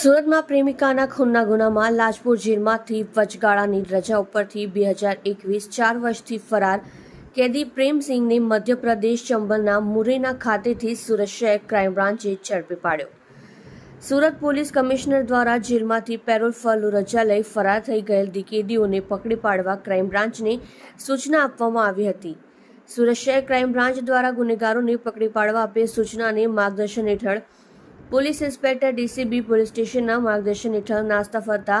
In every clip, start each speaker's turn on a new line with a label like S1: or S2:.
S1: સુરતમાં પ્રેમિકાના ખૂનના ગુનામાં લાજપુર જેલમાંથી વચગાળાની રજા ઉપરથી બે હજાર એકવીસ ચાર વર્ષથી ફરાર કેદી પ્રેમસિંહને મધ્યપ્રદેશ ચંબલના મુરેના ખાતેથી સુરત શહેર ક્રાઇમ બ્રાન્ચે ઝડપી પાડ્યો. સુરત પોલીસ કમિશનર દ્વારા જેલમાંથી પેરોલ ફરલો રજા લઈ ફરાર થઈ ગયેલ કેદીઓને પકડી પાડવા ક્રાઇમ બ્રાન્ચને સૂચના આપવામાં આવી હતી. સુરત શહેર ક્રાઇમ બ્રાન્ચ દ્વારા ગુનેગારોને પકડી પાડવા આપે સૂચનાને માર્ગદર્શન હેઠળ પોલીસ ઇન્સ્પેક્ટર ડીસીબી પોલીસ સ્ટેશનના માર્ગદર્શન હેઠળ નાસ્તા ફરતા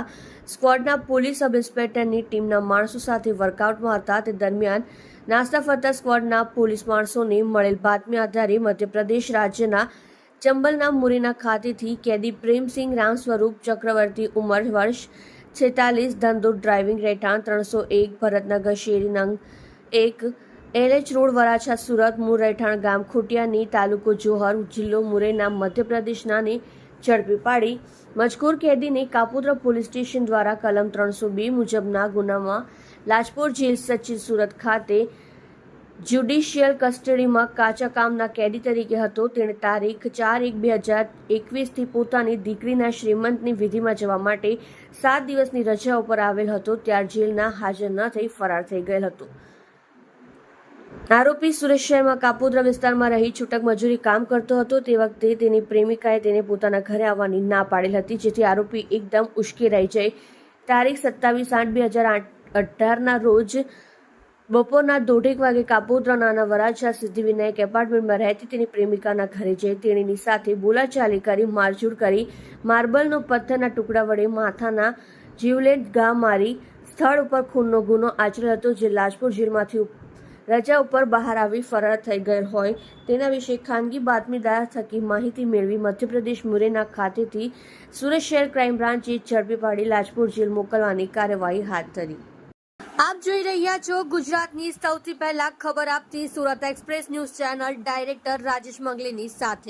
S1: સ્ક્વોડના પોલીસ સબ ઇન્સ્પેક્ટરની ટીમના માણસો સાથે વર્કઆઉટમાં હતા તે દરમિયાન નાસ્તા ફરતા સ્ક્વોડના પોલીસ માણસોને મળેલ બાતમી આધારે મધ્યપ્રદેશ રાજ્યના ચંબલના મુરીના ખાતેથી કેદી પ્રેમસિંહ રામ સ્વરૂપ ચક્રવર્તી ઉંમર વર્ષ છેતાલીસ ધંધુર ડ્રાઇવિંગ રહેઠાણ ત્રણસો એક ભરતનગર શેરી નંગ એક એલએચ રોડ વરાછા સુરત મૂળ રહેઠાણ ગામ ખોટિયાની તાલુકો જોહર જિલ્લો મુરેના મધ્યપ્રદેશનાને ઝડપી પાડી. મજકૂર કેદીને કાપોદ્રા પોલીસ સ્ટેશન દ્વારા કલમ ત્રણસો બે મુજબના ગુનામાં લાજપોર જેલ સચિવ સુરત ખાતે જ્યુડિશિયલ કસ્ટડીમાં કાચા કામના કેદી તરીકે હતો. તેણે તારીખ ચાર એક બે હજાર એકવીસથી પોતાની દીકરીના શ્રીમંતની વિધિમાં જવા માટે સાત દિવસની રજા ઉપર આવેલ હતો. ત્યાર જેલના હાજર ન થઈ ફરાર થઈ ગયેલ હતો. આરોપી સુરત શહેરમાં કાપોદ્રા વિસ્તારમાં રહી છૂટક મજૂરી કામ કરતો હતો. તે વખતે તેની પ્રેમિકાએ તેને પોતાના ઘરે આવવાની ના પાડેલ હતી, જેથી આરોપી એકદમ ઉશ્કેરાઈ જઈ તારીખ સત્તાવીસ આઠ બે હજાર અઢારના રોજ બપોરના દોઢેક વાગે કાપોદ્રા નાના વરાછા સિદ્ધિવિનાયક એપાર્ટમેન્ટમાં રહેતી તેની પ્રેમિકાના ઘરે જઈ તેણીની સાથે બોલાચાલી કરી, મારઝૂડ કરી, માર્બલનો પથ્થરના ટુકડા વડે માથાના જીવલેટ ઘા મારી, સ્થળ ઉપર ખૂનનો ગુનો આચર્યો હતો, જે લાજપુર જેલમાંથી રજા ઉપર બહાર આવી ફરાર થઈ ગયેલ હોય. તેના વિશે ખાનગી બાતમીદાર થકી માહિતી મેળવી મધ્યપ્રદેશ મુરેના ખાતેથી સુરત શહેર ક્રાઇમ બ્રાન્ચે ઝડપી પાડી લાજપુર જેલ મોકલવાની કાર્યવાહી હાથ ધરી. આપ જોઈ રહ્યા છો ગુજરાતની સૌથી પહેલા ખબર આપતી Surat express news channel director Rajesh મંગલેની સાથે.